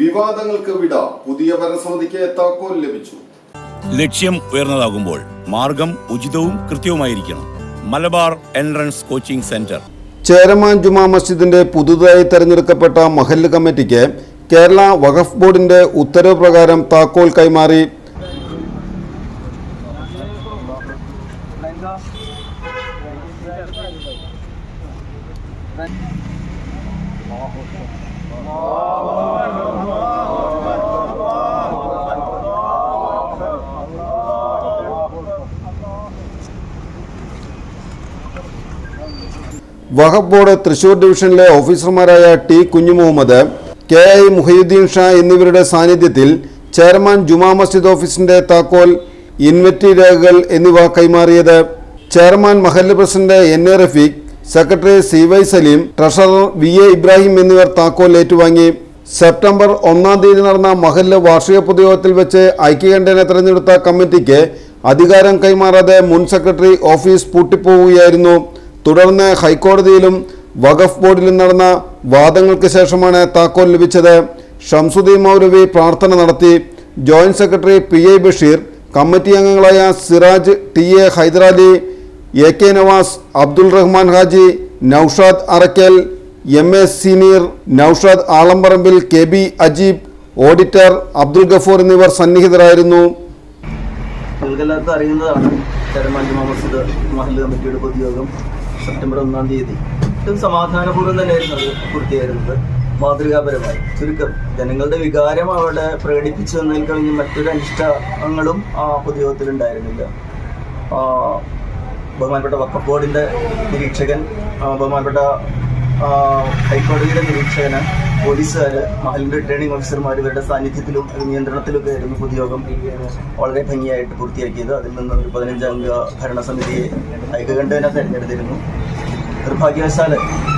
വിവാദങ്ങൾക്ക് വിട പുതിയ ഭരണസമിതിക്ക് താക്കോൽ ലഭിച്ചു. ലക്ഷ്യം ഉയർന്നതാകുമ്പോൾ മാർഗം ഉചിതവും കൃത്യവുമായിരിക്കണം. Malabar entrance coaching centre. Cheraman Juma മസ്ജിദിന്റെ പുതുതായി തെരഞ്ഞെടുക്കപ്പെട്ട മഹല്ല് കമ്മിറ്റിക്ക് കേരള വഖഫ് ബോർഡിന്റെ ഉത്തരവ് പ്രകാരം താക്കോൽ കൈമാറി. വഖഫ് ബോർഡ് തൃശൂർ ഡിവിഷനിലെ ഓഫീസർമാരായ T Kunju Muhammad K I Muhiyuddin Shah എന്നിവരുടെ സാന്നിധ്യത്തിൽ ചെയർമാൻ ജുമാ മസ്ജിദ് ഓഫീസിന്റെ താക്കോൽ ഇൻവെറ്റി രേഖകൾ എന്നിവ കൈമാറിയത് ചെയർമാൻ മഹല്ല് president N A Rafeeq secretary C Y Saleem treasurer V A Ibrahim എന്നിവർ താക്കോൽ ഏറ്റുവാങ്ങി. സെപ്റ്റംബർ ഒന്നാം തീയതി നടന്ന മഹല്ല് വാർഷിക പൊതുയോഗത്തിൽ വെച്ച് ഐക്യകണ്ഠേന തെരഞ്ഞെടുത്ത കമ്മിറ്റിക്ക് അധികാരം കൈമാറാതെ മുൻ സെക്രട്ടറി ഓഫീസ് പൂട്ടിപ്പോവുകയായിരുന്നു. തുടർന്ന് ഹൈക്കോടതിയിലും വഖഫ് ബോർഡിലും നടന്ന വാദങ്ങൾക്ക് ശേഷമാണ് താക്കോൽ ലഭിച്ചത്. ഷംസുദ്ദീൻ മൗലവി പ്രാർത്ഥന നടത്തി. Joint secretary P I Basheer committee അംഗങ്ങളായ Siraj T A Haidarali A K Navas Abdul Rahman Haji Noushad Arakkal M S senior Noushad Alamparambil K B Ajeeb auditor Abdul Gafoor എന്നിവർ സന്നിഹിതരായിരുന്നു. നിങ്ങൾക്കെല്ലാവർക്കും അറിയുന്നതാണ് ജുമാ മസ്ജിദ് മഹല്ല് കമ്മിറ്റിയുടെ പൊതുയോഗം സെപ്റ്റംബർ ഒന്നാം തീയതി. ഏറ്റവും സമാധാനപൂർവം തന്നെയായിരുന്നു അത് പൂർത്തിയായിരുന്നത്. മാതൃകാപരമായി ചുരുക്കം ജനങ്ങളുടെ വികാരം അവിടെ പ്രകടിപ്പിച്ചു എന്നതിൽ കഴിഞ്ഞ് മറ്റൊരു അനിഷ്ടങ്ങളും ആ പൊതുയോഗത്തിൽ ബഹുമാനപ്പെട്ട വഖഫ് ബോർഡിന്റെ നിരീക്ഷകൻ ബഹുമാനപ്പെട്ട ഹൈക്കോടതിയുടെ നിരീക്ഷകന് പോലീസുകാർ മഹലിന്റെ റിട്ടേണിംഗ് ഓഫീസർമാർ ഇവരുടെ സാന്നിധ്യത്തിലും നിയന്ത്രണത്തിലൊക്കെ ആയിരുന്നു പൊതുയോഗം വളരെ ഭംഗിയായിട്ട് പൂർത്തിയാക്കിയത്. അതിൽ നിന്ന് ഒരു പതിനഞ്ചംഗ ഭരണസമിതിയെ ഐകകണ്ഠേന തെരഞ്ഞെടുത്തിരുന്നു. നിർഭാഗ്യവശാൽ